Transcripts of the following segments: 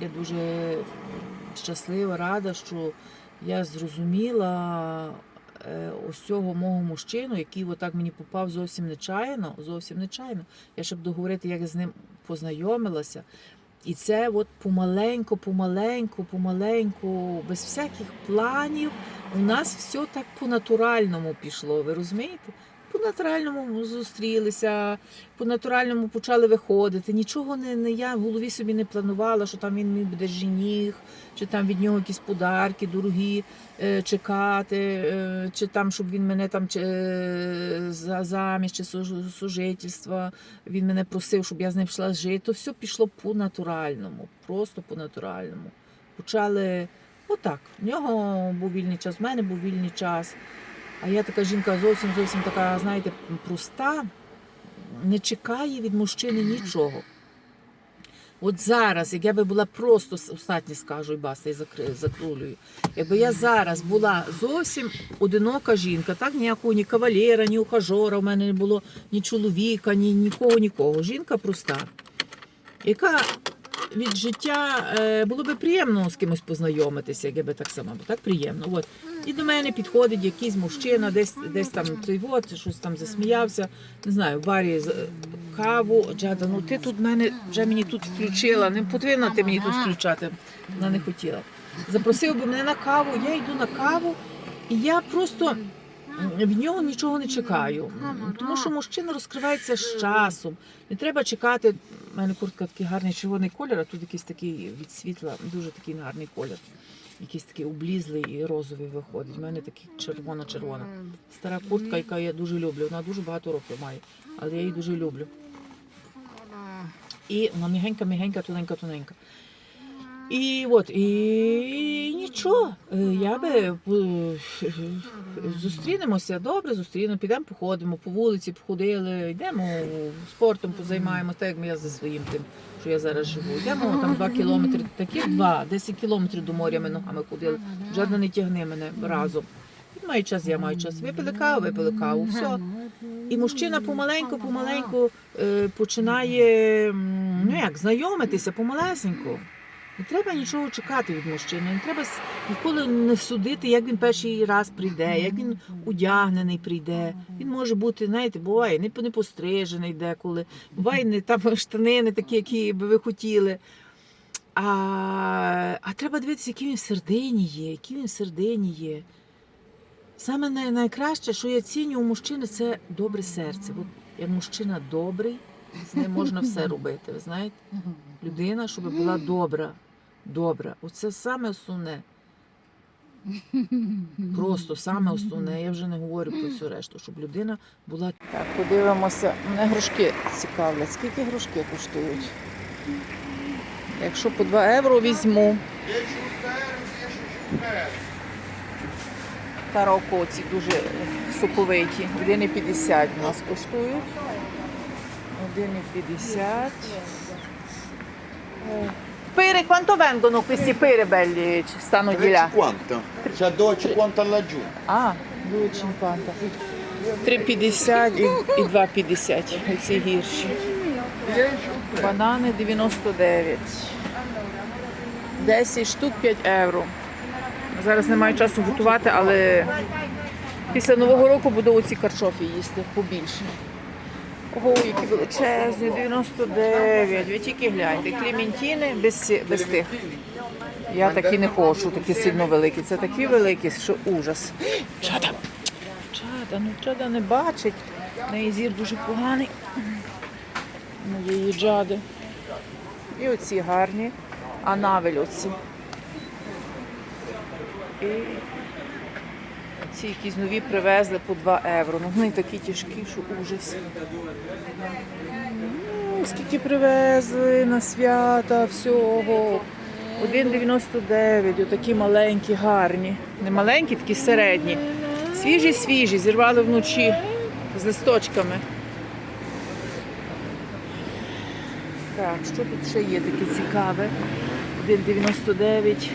Я дуже щаслива, рада, що я зрозуміла е, ось цього мого мужчину, який отак мені попав зовсім нечайно, зовсім нечайно. Я ще буду говорити, як я з ним познайомилася. І це от помаленьку, помаленьку, помаленьку, без всяких планів. У нас все так по-натуральному пішло. Ви розумієте? По-натуральному зустрілися, по-натуральному почали виходити. Нічого не, не я в голові собі не планувала, що там він мій буде жених, чи там від нього якісь подарки дорогі е, чекати, е, чи там, щоб він мене там чи, е, за заміж чи су- сужительство, він мене просив, щоб я з ним йшла жити. То все пішло по-натуральному, просто по-натуральному. Почали отак. В нього був вільний час, в мене був вільний час. А я така жінка зовсім зовсім така, знаєте, проста, не чекає від мужчини нічого. От зараз, як я би була просто остатні скажу і баста, і закрулюю. Якби я зараз була зовсім одинока жінка, так ніякого ні кавалера, ні ухажора, в мене не було ні чоловіка, ні нікого, нікого. Жінка проста, яка від життя е, було би приємно з кимось познайомитися, як я би так сама, бо так приємно. От. І до мене підходить якийсь мужчина, десь десь там той от, щось там засміявся. Не знаю, в барі каву. Джада, ну ти тут мене вже мені тут включила. Не повинна ти мені тут включати. Вона не хотіла. Запросив би мене на каву, я йду на каву, і я просто в нього нічого не чекаю. Тому що мужчина розкривається з часом. Не треба чекати. У мене куртка такий гарний червоний колір, а тут якийсь такий від світла, дуже такий гарний колір. Якийсь такий облізлий і розовий виходить. У мене такий червона-червона. Стара куртка, яка я дуже люблю. Вона дуже багато років має, але я її дуже люблю. І вона мігенька, мігенька, тоненька, тоненька. І от, і нічого. Е, Я би е, зустрінемося, добре, зустрінемо, підемо, походимо по вулиці, походили, йдемо спортом позаймаємося, так як я за своїм тим, що я зараз живу. Йдемо там два кілометри, такі два, 10 кілометрів до моря ми ногами ходили. Жодна не тягне мене разом. Він має час, я маю час. Випили каву, випили каву, все. І мужчина помаленьку, помаленьку е, починає ну як, знайомитися помалесеньку. Не треба нічого чекати від мужчини, не треба ніколи не судити, як він перший раз прийде, як він одягнений прийде. Він може бути, знаєте, буває не, не пострижений деколи, буває не там штани не такі, які би ви хотіли. А, а треба дивитися, який він в сердині є, який він в сердині є. Саме найкраще, що я ціню у мужчини, це добре серце. От як мужчина добрий, з ним можна все робити. Ви знаєте? Людина, щоб була добра. Добра. Оце саме основне. Просто саме основне. Я вже не говорю про всю решту, щоб людина була. Так, подивимося. Мене грушки цікавлять. Скільки грушки коштують? Якщо по 2 євро візьму. Тарако ці дуже соковиті. 1,50 у нас коштують. 1,50. Pere, quanto vengono questi pere belli? Ci stanno di là. 3,50. C'ha 2,50 laggiù. А, 2,50. 3,50 і, і 2,50. Ці гірші. Банани 99. 10 штук 5 євро. Зараз немає часу готувати, але після Нового року буду оці карчофі їсти побільше. Ого, які величезні, 99. Ви тільки гляньте. Клементіни без, без тих. Я такі не хочу, такі сильно великі. Це такі великі, що ужас. Чада. Чада, ну чада не бачить. В неї зір дуже поганий. Моєї джади. І оці гарні. А навель оці. І ці якісь нові привезли по 2 євро. Ну вони такі тяжкі, що ужас. Скільки привезли на свята всього. 1,99, отакі маленькі, гарні. Не маленькі, такі середні. Свіжі, свіжі, зірвали вночі з листочками. Так, що тут ще є таке цікаве? 1,99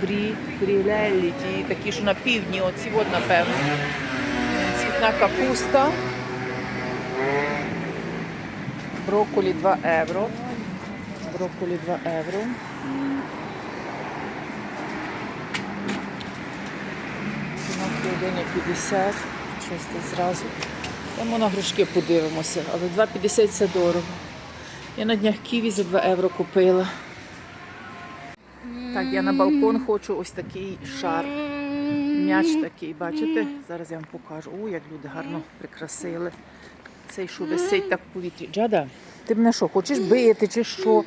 фрі, фрілелі, ті такі, що на півдні, от, напевно. Цвітна капуста. Брокколі 2 євро. Брокколі 2 євро. Кіно 1,50. Чисто зразу. Йдемо на грушки подивимося, але 2,50 це дорого. Я на днях ківі за 2 євро купила. Так, я на балкон хочу ось такий шар. М'яч такий, бачите? Зараз я вам покажу. О, як люди гарно прикрасили. Цей, що висить так в повітрі. Джада, ти мене що, хочеш бити чи що?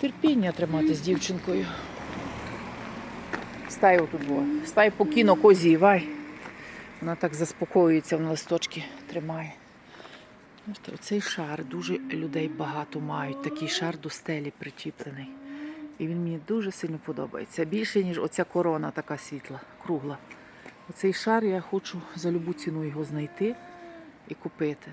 Терпіння тримати з дівчинкою. Стай отут, во. Стай покійно козі, вай. Вона так заспокоюється, вона листочки тримає. Оцей шар дуже людей багато мають. Такий шар до стелі причіплений. І він мені дуже сильно подобається. Більше, ніж оця корона така світла, кругла. Оцей шар я хочу за любу ціну його знайти і купити.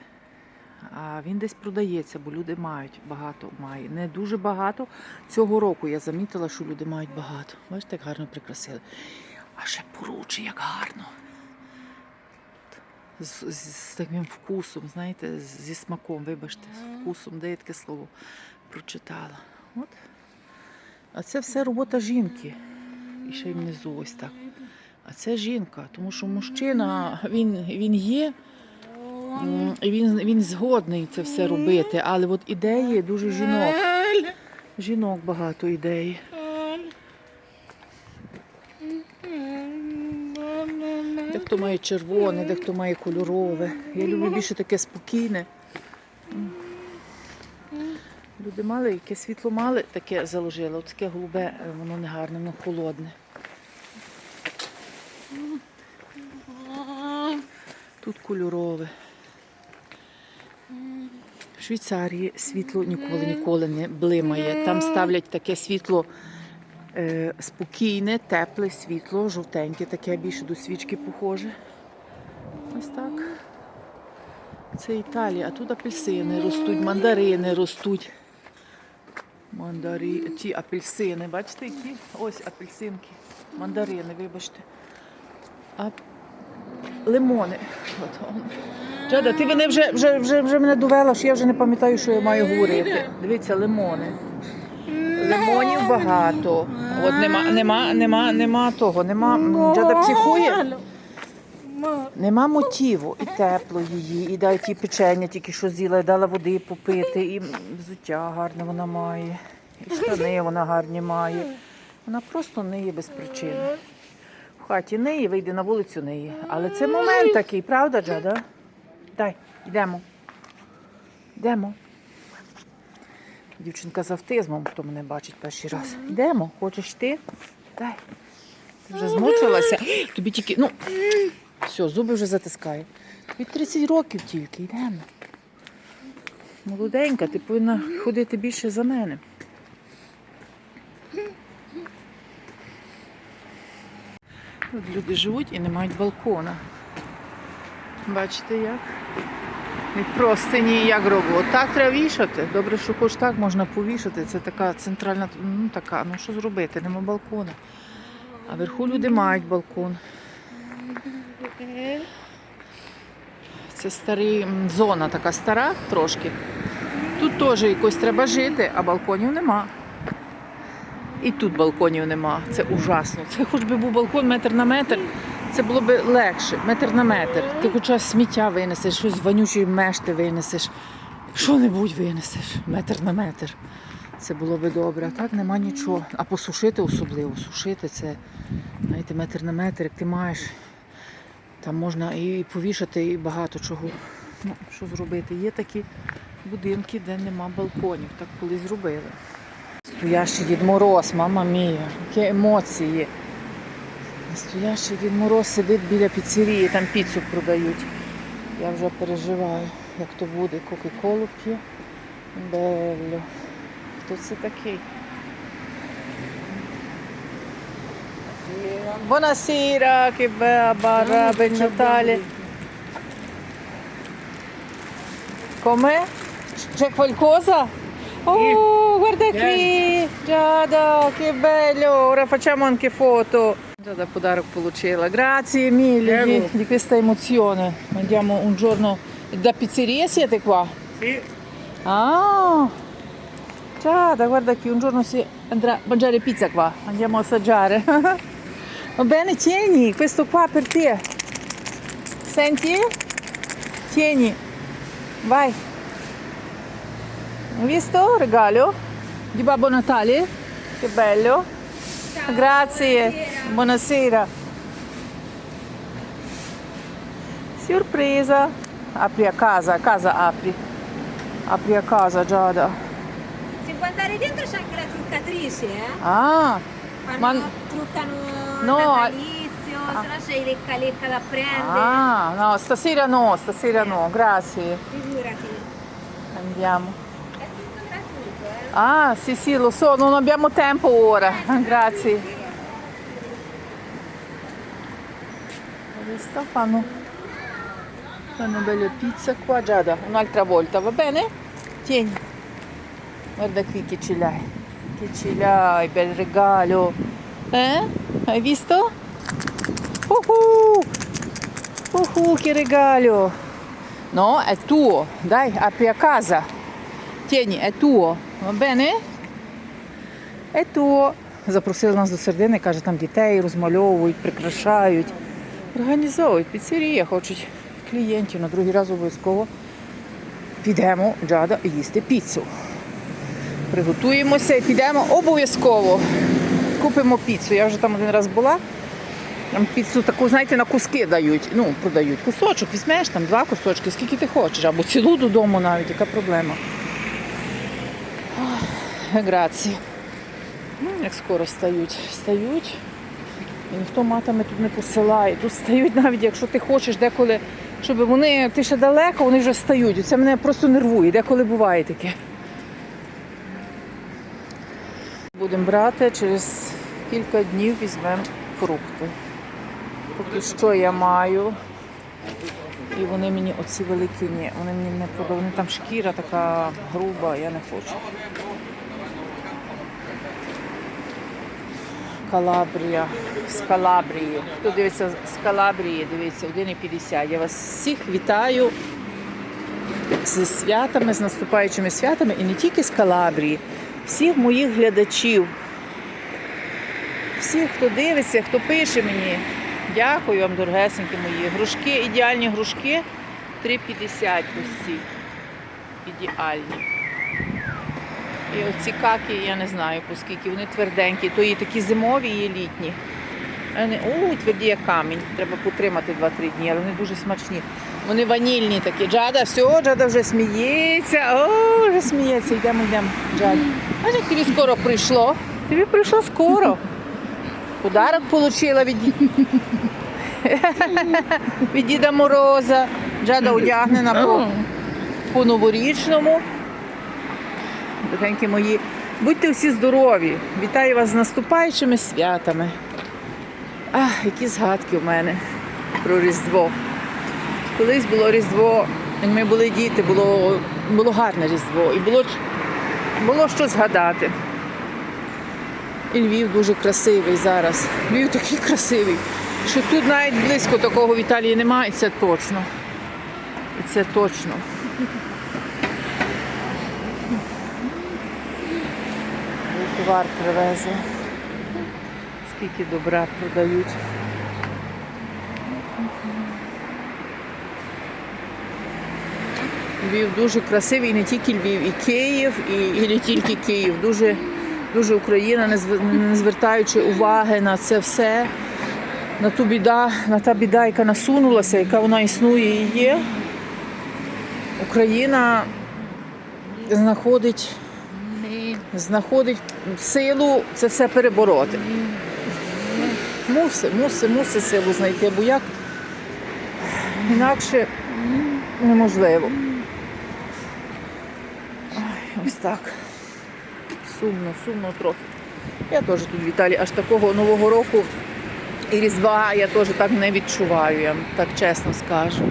А він десь продається, бо люди мають багато має. Не дуже багато. Цього року я замітила, що люди мають багато. Бачите, як гарно прикрасили. А ще поруче, як гарно. З, з, з таким вкусом, знаєте, зі смаком, вибачте, з вкусом, де я таке слово прочитала. От. А це все робота жінки. І ще й внизу ось так. А це жінка, тому що мужчина він, він є, він, він згодний це все робити. Але от ідеї дуже жінок. Жінок багато ідей. Дехто має червоне, дехто має кольорове. Я люблю більше таке спокійне. Люди мали, яке світло мали, таке заложили. От таке голубе, е, воно не гарне, воно холодне. Тут кольорове. В Швейцарії світло ніколи ніколи не блимає. Там ставлять таке світло е, спокійне, тепле світло, жовтеньке, таке більше до свічки похоже. Ось так. Це Італія, а тут апельсини ростуть, мандарини ростуть. Мандарі... Ті апельсини, бачите, які? Ось апельсинки. Мандарини, вибачте. А лимони. От. Джада, ти мене вже, вже, вже, вже мене довела, що я вже не пам'ятаю, що я маю говорити. Дивіться, лимони. Лимонів багато. От нема, нема, нема, нема того, нема. Джада психує. Нема мотиву. І тепло її, і дай ті печення, тільки що з'їла, і дала води попити, і взуття гарне вона має, і штани вона гарні має. Вона просто не є без причини. В хаті неї, вийде на вулицю неї. Але це момент такий, правда, Джада? Дай, йдемо. Йдемо. Дівчинка з автизмом, хто мене бачить перший раз. Йдемо, хочеш йти? Дай. Ти вже змучилася? Тобі тільки. Ну, все, зуби вже затискає. Тобі 30 років тільки, йдемо. Молоденька, ти повинна ходити більше за мене. Тут люди живуть і не мають балкона. Бачите як? Не просто ніяк роблю. Так треба вішати. Добре, що хоч так можна повішати. Це така центральна, ну така, ну що зробити, нема балкона. А вверху люди мають балкон. Це старий зона така стара трошки. Тут теж якось треба жити, а балконів нема. І тут балконів нема. Це ужасно. Це хоч би був балкон метр на метр, це було б легше, метр на метр. Ти хоча сміття винесеш, щось вонючої мешти винесеш, що-небудь винесеш, метр на метр. Це було би добре. А так нема нічого. А посушити особливо. Сушити це, знаєте, метр на метр, як ти маєш. Там можна і повішати, і багато чого. Ну, що зробити? Є такі будинки, де нема балконів. Так колись зробили. Стоящий Дід Мороз, мама мія, які емоції. Стоящий Дід Мороз сидить біля піцерії, там піцу продають. Я вже переживаю, як то буде. Кока-колу п'є. Белло. Хто це такий? Buonasera, che bella barra, ben Natale. Com'è? C'è qualcosa? Oh, guarda qui! Giada, che bello! Ora facciamo anche foto. Giada pодарок получила. Grazie mille di, di questa emozione. Andiamo un giorno da pizzeria siete qua? Sì, Ah! Giada, guarda che un giorno si andrà a mangiare pizza qua, andiamo a assaggiare. Va bene, tieni, questo qua per te. Senti? Tieni, vai. Hai visto? Regalo di Babbo Natale? Che bello. Grazie, buonasera. Sorpresa. Apri a casa, a casa apri. Apri a casa, Giada. Se guardare dentro c'è anche la truccatrice, eh? Ah, ma truccano No, natalizio, se no c'è i lecca lecca da prendere. Ah, no, stasera no, stasera no, grazie. Figurati. Andiamo. È tutto gratuito, eh? Ah, sì, sì, lo so, non abbiamo tempo ora. Grazie. Hai visto? Fanno, fanno belle pizze qua, Giada, un'altra volta, va bene? Tieni. Guarda qui che ce l'hai. Che ce l'hai, bel regalo. Eh? Hai visto? Uhu! Uhu, che regalo! No, è tuo. Dai, apri a casa. Tieni, è tuo, va bene? È tuo. Запросили нас до середини, каже, там дітей розмальовують, прикрашають. Організовують піцерія, хочуть клієнтів. На другий раз обов'язково підемо Джада їсти піцу. Приготуємося і підемо обов'язково. Купимо піцу. Я вже там один раз була. Там піцу таку, знаєте, на куски дають. Ну, продають. Кусочок візьмеш, там два кусочки, скільки ти хочеш, або цілу додому навіть, яка проблема. Грації. Ну, як скоро стають. Стають. І ніхто матами тут не посилає. Тут стають навіть, якщо ти хочеш деколи, щоб вони, ти ще далеко, вони вже стають. Це мене просто нервує, деколи буває таке. Будемо брати, через кілька днів візьмемо фрукти. Поки що я маю. І вони мені оці великі ні, вони мені не подобаються. Вони там шкіра така груба, я не хочу. Калабрія, з Калабрії. Хто дивиться з Калабрії, дивиться 1,50. Я вас всіх вітаю зі святами, з наступаючими святами і не тільки з Калабрії, всіх моїх глядачів, всіх, хто дивиться, хто пише мені. Дякую вам, дорогесенькі мої. Грушки, ідеальні грушки 3,50 ось ці. Ідеальні. І оці каки, я не знаю по скільки, вони тверденькі, то є такі зимові, є літні. Вони, о, тверді як камінь. Треба потримати 2-3 дні, але вони дуже смачні. Вони ванільні такі. Джада, все, Джада вже сміється. О, вже сміється. Йдемо, йдемо. Джада. А як тобі скоро прийшло? Тобі прийшло скоро. Подарок отримала від, від Діда Мороза. Джада одягнена по, по новорічному. Дорогенькі мої, будьте всі здорові. Вітаю вас з наступаючими святами. Ах, які згадки у мене про Різдво. Колись було Різдво, ми були діти, було, було гарне Різдво і було, було що згадати. І Львів дуже красивий зараз. Львів такий красивий, що тут навіть близько такого в Італії немає, і це точно. І це точно. Товар привезли. Скільки добра продають. Львів дуже красивий, і не тільки Львів, і Київ, і, і не тільки Київ. Дуже, дуже Україна, не звертаючи уваги на це все, на ту біда, на та біда, яка насунулася, яка вона існує і є. Україна знаходить знаходить силу це все перебороти. Мусить, мусить, мусить силу знайти, бо як інакше неможливо. Так. Сумно, сумно трохи. Я теж тут в Італії аж такого Нового року і Різдва я теж так не відчуваю, я так чесно скажу.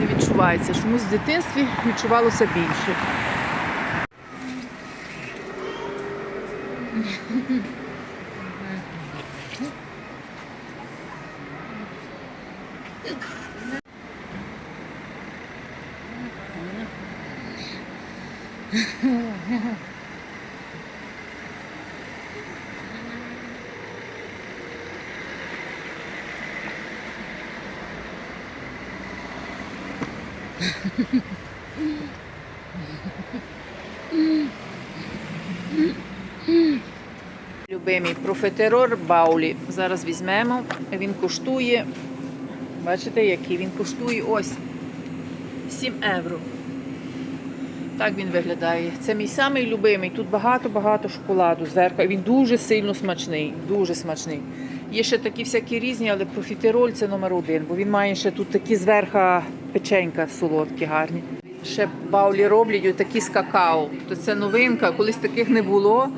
Не відчувається. Чомусь в дитинстві відчувалося більше. Любимий профетерор Баулі. Зараз візьмемо. Він коштує. Бачите, який він коштує ось 7 євро. Так він виглядає. Це мій самий любимий. Тут багато-багато шоколаду зверху. Він дуже сильно смачний. Дуже смачний. Є ще такі всякі різні, але профітероль це номер один, бо він має ще тут такі зверха печенька солодкі, гарні. Ще баулі роблять такі з какао. То це новинка, колись таких не було.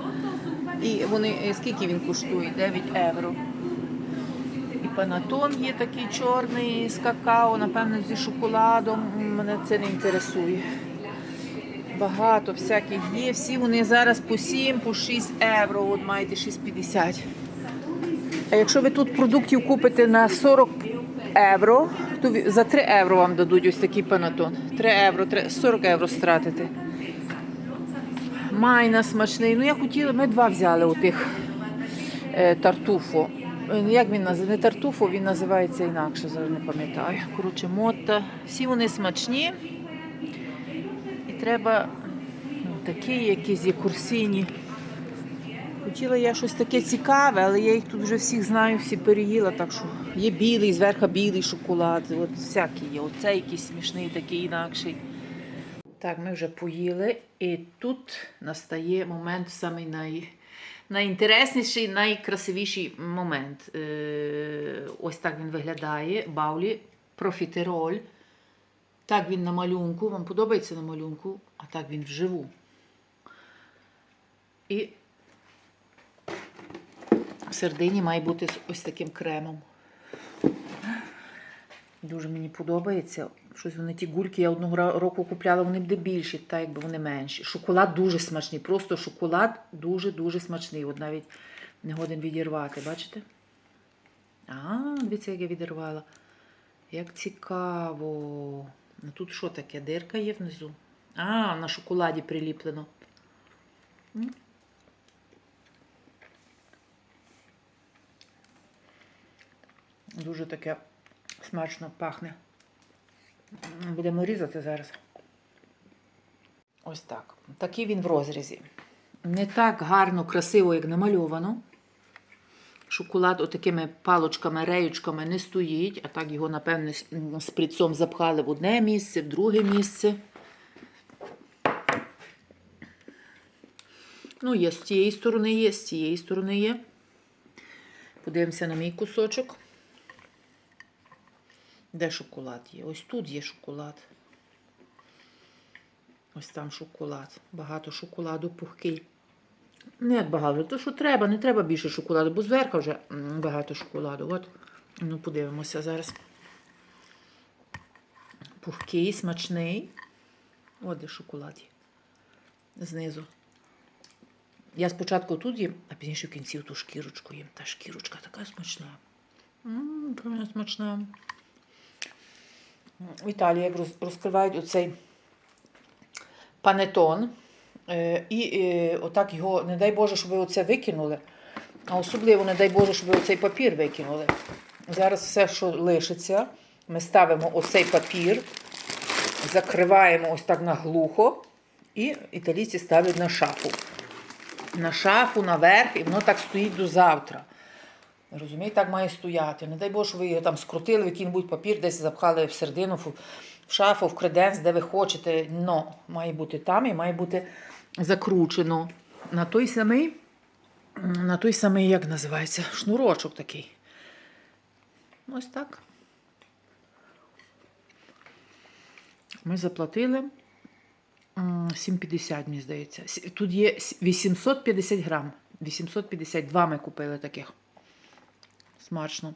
І вони е, скільки він коштує? 9 євро. І панатон є такий чорний з какао, напевно, зі шоколадом. Мене це не інтересує. Багато всяких є. Всі вони зараз по 7, по 6 євро. От маєте 6,50. А якщо ви тут продуктів купите на 40 євро, то за 3 євро вам дадуть ось такий панатон. 3 євро, 3 40 євро стратите. Майна смачний. Ну я хотіла, ми два взяли у тих е, тартуфо. Е, Як він називається? Не тартуфо, він називається інакше, зараз не пам'ятаю. Коротше, мота. Всі вони смачні. І треба ну, такі якісь є курсіні. Хотіла я щось таке цікаве, але я їх тут вже всіх знаю, всі переїла, так що є білий, зверху білий шоколад, от всякий є. Оце якийсь смішний, такий інакший. Так, ми вже поїли, і тут настає момент самий най... найінтересніший, найкрасивіший момент. Е, Ось так він виглядає. Баулі, профітероль. Так він на малюнку. Вам подобається на малюнку, а так він вживу. І в середині має бути ось таким кремом. Дуже мені подобається. Щось вони ті гульки я одного року купляла, вони буде більші, так якби вони менші. Шоколад дуже смачний. Просто шоколад дуже-дуже смачний. От навіть не годен відірвати, бачите? А, дивіться, як я відірвала. Як цікаво. Ну тут що таке? Дирка є внизу. А, на шоколаді приліплено. Дуже таке смачно пахне. Будемо різати зараз. Ось так. Такий він в розрізі. Не так гарно, красиво, як намальовано. Шоколад отакими палочками, реючками не стоїть, а так його, напевне, з- м, запхали в одне місце, в друге місце. Ну, є з цієї сторони є, з цієї сторони є. Подивимося на мій кусочок. Де шоколад є? Ось тут є шоколад. Ось там шоколад. Багато шоколаду пухкий. Не як багато, то що треба, не треба більше шоколаду, бо зверху вже багато шоколаду. От, ну подивимося зараз. Пухкий, смачний. От де шоколад є. Знизу. Я спочатку тут їм, а пізніше в кінці ту шкірочку їм. Та шкірочка така смачна. М, Дуже смачна. В Італії розкривають оцей панетон. Е, І е, отак його, не дай Боже, щоб ви оце викинули. А особливо, не дай Боже, щоб ви оцей папір викинули. Зараз все, що лишиться, ми ставимо оцей папір, закриваємо ось так наглухо, і італійці ставлять на шафу. На шафу, наверх, і воно так стоїть до завтра. Розумієте, так має стояти. Не дай Боже, що ви його там скрутили, в який-небудь папір, десь запхали в в шафу, в креденс, де ви хочете. Но має бути там і має бути закручено на той самий, на той самий, як називається, шнурочок такий. Ось так. Ми заплатили 7,50, мені здається. Тут є 850 грам. 852 ми купили таких. Смачно.